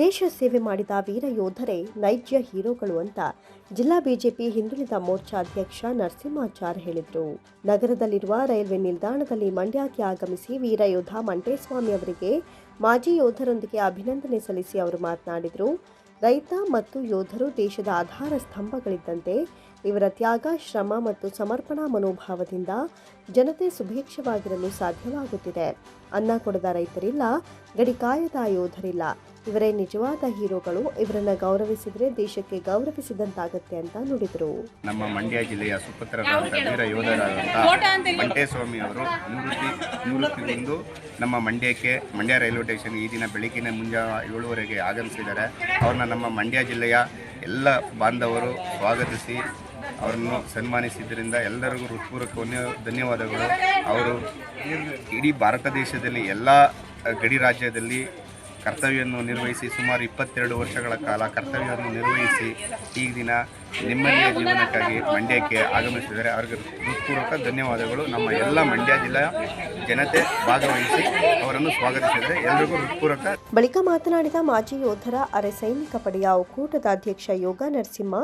ದೇಶ ಸೇವೆ ಮಾಡಿದ ವೀರ ಯೋಧರೇ ನೈಜ ಹೀರೋಗಳು ಅಂತ ಜಿಲ್ಲಾ ಬಿಜೆಪಿ ಹಿಂದುಳಿದ ಮೋರ್ಚಾ ಅಧ್ಯಕ್ಷ ನರಸಿಂಹಾಚಾರ್ ಹೇಳಿದರು. ನಗರದಲ್ಲಿರುವ ರೈಲ್ವೆ ನಿಲ್ದಾಣದಲ್ಲಿ ಮಂಡ್ಯಕ್ಕೆ ಆಗಮಿಸಿ ವೀರ ಯೋಧ ಮಂಟೇಸ್ವಾಮಿ ಅವರಿಗೆ ಮಾಜಿ ಯೋಧರೊಂದಿಗೆ ಅಭಿನಂದನೆ ಸಲ್ಲಿಸಿ ಅವರು ಮಾತನಾಡಿದರು. ರೈತ ಮತ್ತು ಯೋಧರು ದೇಶದ ಆಧಾರ ಸ್ತಂಭಗಳಿದ್ದಂತೆ ಇವರ ತ್ಯಾಗ, ಶ್ರಮ ಮತ್ತು ಸಮರ್ಪಣಾ ಮನೋಭಾವದಿಂದ ಜನತೆ ಸುಭಿಕ್ಷವಾಗಿರಲು ಸಾಧ್ಯವಾಗುತ್ತಿದೆ. ಅನ್ನ ಕೊಡದ ರೈತರಿಲ್ಲ ಗಡಿಕಾಯದ ಯೋಧರಿಲ್ಲ. ಇವರೇ ನಿಜವಾದ ಹೀರೋಗಳು ಇವರನ್ನ ಗೌರವಿಸಿದ್ರೆ ದೇಶಕ್ಕೆ ಗೌರವಿಸಿದಂತಾಗತ್ತೆ ಅಂತ ನುಡಿದರು. ನಮ್ಮ ಮಂಡ್ಯ ಜಿಲ್ಲೆಯ ಸುಪುತ್ರರಾದಂಥ ವೀರ ಯೋಧರಾದಂಥ ಮಂಟೇಸ್ವಾಮಿ ಅವರು ನಿವೃತ್ತಿ ನಿವೃತ್ತಿಗೊಂಡು ನಮ್ಮ ಮಂಡ್ಯಕ್ಕೆ ಮಂಡ್ಯ ರೈಲ್ವೆ ಸ್ಟೇಷನ್ ಈ ದಿನ ಬೆಳಗಿನ ಮುಂಜಾನೆ ಏಳುವರೆಗೆ ಆಗಮಿಸಿದ್ದಾರೆ. ಅವ್ರನ್ನ ನಮ್ಮ ಮಂಡ್ಯ ಜಿಲ್ಲೆಯ ಎಲ್ಲ ಬಾಂಧವರು ಸ್ವಾಗತಿಸಿ ಅವರನ್ನು ಸನ್ಮಾನಿಸಿದ್ದರಿಂದ ಎಲ್ಲರಿಗೂ ಹೃತ್ಪೂರ್ವಕ ಧನ್ಯವಾದಗಳು. ಅವರು ಇಡೀ ಭಾರತ ದೇಶದಲ್ಲಿ ಎಲ್ಲ ಗಡಿ ರಾಜ್ಯದಲ್ಲಿ ಕರ್ತವ್ಯವನ್ನು ನಿರ್ವಹಿಸಿ ಸುಮಾರು ಇಪ್ಪತ್ತೆರಡು ವರ್ಷಗಳ ಕಾಲ ಕರ್ತವ್ಯವನ್ನು ನಿರ್ವಹಿಸಿ ಈ ದಿನ ನೆಮ್ಮದಿಯ ಜೀವನಕ್ಕಾಗಿ ಮಂಡ್ಯಕ್ಕೆ ಆಗಮಿಸಿದರೆ ಅವರಿಗೆ ಹೃತ್ಪೂರ್ವಕ ಧನ್ಯವಾದಗಳು. ನಮ್ಮ ಎಲ್ಲ ಮಂಡ್ಯ ಜಿಲ್ಲೆಯ ಜನತೆ ಭಾಗವಹಿಸಿ ಅವರನ್ನು ಸ್ವಾಗತಿಸಿದರೆ ಎಲ್ಲರಿಗೂ ಹೃತ್ಪೂರ್ವಕ ಬಳಿಕ ಮಾತನಾಡಿದ ಮಾಜಿ ಯೋಧರ ಅರೆ ಸೈನಿಕ ಪಡೆಯ ಒಕ್ಕೂಟದ ಅಧ್ಯಕ್ಷ ಯೋಗ ನರಸಿಂಹ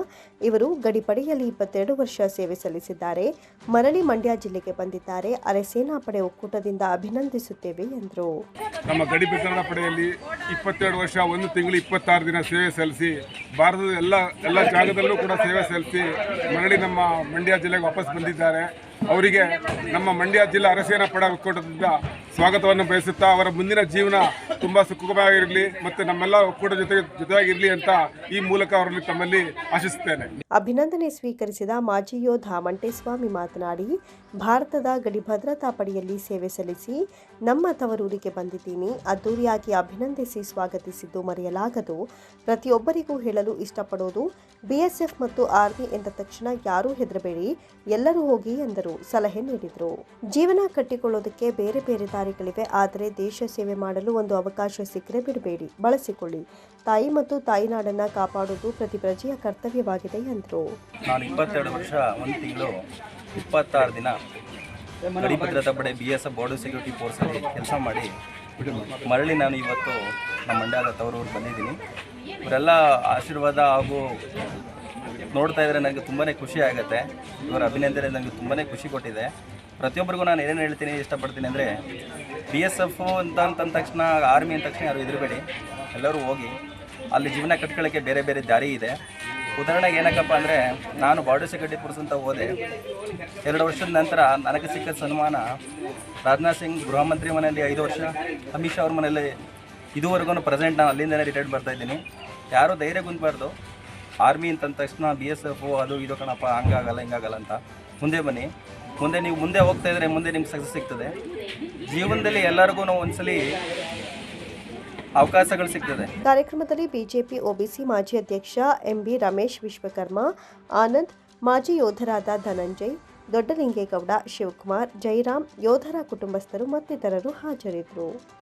ಇವರು ಗಡಿಪಡೆಯಲ್ಲಿ ಇಪ್ಪತ್ತೆರಡು ವರ್ಷ ಸೇವೆ ಸಲ್ಲಿಸಿದ್ದಾರೆ. ಮರಳಿ ಮಂಡ್ಯ ಜಿಲ್ಲೆಗೆ ಬಂದಿದ್ದಾರೆ. ಅರೆ ಸೇನಾ ಪಡೆ ಒಕ್ಕೂಟದಿಂದ ಅಭಿನಂದಿಸುತ್ತೇವೆ ಎಂದರು. ನಮ್ಮ ಗಡಿ ಭದ್ರತಾ ಪಡೆಯಲ್ಲಿ ಇಪ್ಪತ್ತೆರಡು ವರ್ಷ ಒಂದು ತಿಂಗಳು ಇಪ್ಪತ್ತಾರು ದಿನ ಸೇವೆ ಸಲ್ಲಿಸಿ ಭಾರತದ ಎಲ್ಲ ಎಲ್ಲ ಜಾಗದಲ್ಲೂ ಕೂಡ ಸೇವೆ ಸಲ್ಲಿಸಿ ಮರಳಿ ನಮ್ಮ ಮಂಡ್ಯ ಜಿಲ್ಲೆಗೆ ವಾಪಸ್ ಬಂದಿದ್ದಾರೆ. ಅವರಿಗೆ ನಮ್ಮ ಮಂಡ್ಯ ಜಿಲ್ಲಾ ಅರಸೇನಾ ಪಡೆ ಒಕ್ಕೂಟದಿಂದ ಸ್ವಾಗತವನ್ನು ಬಯಸುತ್ತಾ ಅವರ ಮುಂದಿನ ಜೀವನ ತುಂಬ ಸುಖಮಯವಾಗಿರಲಿ ಮತ್ತು ನಮ್ಮೆಲ್ಲ ಒಕ್ಕೂಟ ಜೊತೆಗೆ ಜೊತೆಯಾಗಿರಲಿ ಅಂತ ಈ ಮೂಲಕ ಅವರಲ್ಲಿ ತಮ್ಮಲ್ಲಿ ಆಶಿಸುತ್ತೇನೆ. ಅಭಿನಂದನೆ ಸ್ವೀಕರಿಸಿದ ಮಾಜಿ ಯೋಧ ಮಂಟೇಸ್ವಾಮಿ ಮಾತನಾಡಿ, ಭಾರತದ ಗಡಿ ಭದ್ರತಾ ಪಡೆಯಲ್ಲಿ ಸೇವೆ ಸಲ್ಲಿಸಿ ನಮ್ಮ ತವರೂರಿಗೆ ಬಂದಿದ್ದೀನಿ. ಅದ್ದೂರಿಯಾಗಿ ಅಭಿನಂದಿಸಿ ಸ್ವಾಗತಿಸಿದ್ದು ಮರೆಯಲಾಗದು. ಪ್ರತಿಯೊಬ್ಬರಿಗೂ ಹೇಳಲು ಇಷ್ಟಪಡೋದು ಬಿಎಸ್ಎಫ್ ಮತ್ತು ಆರ್ಮಿ ಎಂದ ತಕ್ಷಣ ಯಾರೂ ಹೆದರಬೇಡಿ, ಎಲ್ಲರೂ ಹೋಗಿ ಎಂದರು, ಸಲಹೆ ನೀಡಿದರು. ಜೀವನ ಕಟ್ಟಿಕೊಳ್ಳೋದಕ್ಕೆ ಬೇರೆ ಬೇರೆ ದಾರಿಗಳಿವೆ ಆದರೆ ದೇಶ ಸೇವೆ ಮಾಡಲು ಒಂದು ಅವಕಾಶ ಸಿಕ್ಕರೆ ಬಿಡಬೇಡಿ. ಬಳಸಿಕೊಳ್ಳಿ. ತಾಯಿ ಮತ್ತು ತಾಯಿನಾಡನ್ನು ಕಾಪಾಡುವುದು ಪ್ರತಿ ಪ್ರಜೆಯ ಕರ್ತವ್ಯವಾಗಿದೆ ಎಂದರು. ನಾನು ಇಪ್ಪತ್ತೆರಡು ವರ್ಷ, ಒಂದು ತಿಂಗಳು, ಇಪ್ಪತ್ತಾರು ದಿನ ಗಡಿ ಭದ್ರತಾ ಪಡೆ ಬಿ ಎಸ್ ಎಫ್ ಸೆಕ್ಯೂರಿಟಿ ಫೋರ್ಸಲ್ಲಿ ಕೆಲಸ ಮಾಡಿ ಮರಳಿ ನಾನು ಇವತ್ತು ನಮ್ಮ ಮಂಡ್ಯದ ತವರೂರು ಬಂದಿದ್ದೀನಿ. ಇವರೆಲ್ಲ ಆಶೀರ್ವಾದ ಹಾಗೂ ನೋಡ್ತಾ ಇದ್ರೆ ನನಗೆ ತುಂಬಾ ಖುಷಿ ಆಗುತ್ತೆ. ಇವರ ಅಭಿನಂದನೆ ನನಗೆ ತುಂಬಾ ಖುಷಿ ಕೊಟ್ಟಿದೆ. ಪ್ರತಿಯೊಬ್ಬರಿಗೂ ನಾನು ಏನೇನು ಹೇಳ್ತೀನಿ, ಇಷ್ಟಪಡ್ತೀನಿ ಅಂದರೆ ಬಿ ಎಸ್ ಎಫ್ ಅಂತ ಅಂತಂದ ತಕ್ಷಣ ಆರ್ಮಿ ಅಂದ ತಕ್ಷಣ ಯಾರು ಹೆದರಬೇಡಿ. ಎಲ್ಲರೂ ಹೋಗಿ ಅಲ್ಲಿ ಜೀವನ ಕಟ್ಕೊಳ್ಳೋಕ್ಕೆ ಬೇರೆ ಬೇರೆ ದಾರಿ ಇದೆ. ಉದಾಹರಣೆಗೆ ಏನಕ್ಕಪ್ಪ ಅಂದರೆ, ನಾನು ಬಾರ್ಡರ್ ಸೆಕ್ಯೂರಿಟಿ ಫೋರ್ಸ್ ಅಂತ ಹೋದೆ. ಎರಡು ವರ್ಷದ ನಂತರ ನನಗೆ ಸಿಕ್ಕ ಸನ್ಮಾನ ರಾಜನಾಥ್ ಸಿಂಗ್, ಗೃಹ ಮಂತ್ರಿ ಮನೆಯಲ್ಲಿ ಐದು ವರ್ಷ, ಅಮಿತ್ ಶಾ ಅವ್ರ ಮನೆಯಲ್ಲಿ ಇದುವರೆಗೂ ಪ್ರೆಸೆಂಟ್ ನಾನು ಅಲ್ಲಿಂದನೇ ರಿಟೈರ್ಡ್ ಬರ್ತಾಯಿದ್ದೀನಿ ಯಾರೂ ಧೈರ್ಯ ಕುಂದಬಾರ್ದು ಆರ್ಮಿ ಅಂತಂದ ತಕ್ಷಣ ಬಿ ಎಸ್ ಎಫ್ ಅದು ಇದು ಕಣಪ್ಪ, ಹಂಗಾಗಲ್ಲ, ಹಿಂಗಾಗಲ್ಲ ಅಂತ. ಮುಂದೆ ಬನ್ನಿ. ಮುಂದೆ ನೀವು ಮುಂದೆ ಹೋಗ್ತಾ ಇದ್ರೆ ಮುಂದೆ ನಿಮ್ಗೆ ಸಕ್ಸಸ್ ಸಿಗ್ತದೆ. ಜೀವನದಲ್ಲಿ ಎಲ್ಲರಿಗೂ ಒಂದ್ಸಲಿ ಅವಕಾಶಗಳು ಸಿಗ್ತದೆ. ಕಾರ್ಯಕ್ರಮದಲ್ಲಿ ಬಿಜೆಪಿ ಒಬಿಸಿ ಮಾಜಿ ಅಧ್ಯಕ್ಷ ಎಂಬಿ ರಮೇಶ್ ವಿಶ್ವಕರ್ಮ, ಆನಂದ್ ಮಾಜಿ ಯೋಧರಾದ ಧನಂಜಯ್, ದೊಡ್ಡಲಿಂಗೇಗೌಡ ಶಿವಕುಮಾರ್, ಜೈರಾಮ್ ಯೋಧರ ಕುಟುಂಬಸ್ಥರು ಮತ್ತಿತರರು ಹಾಜರಿದ್ದರು.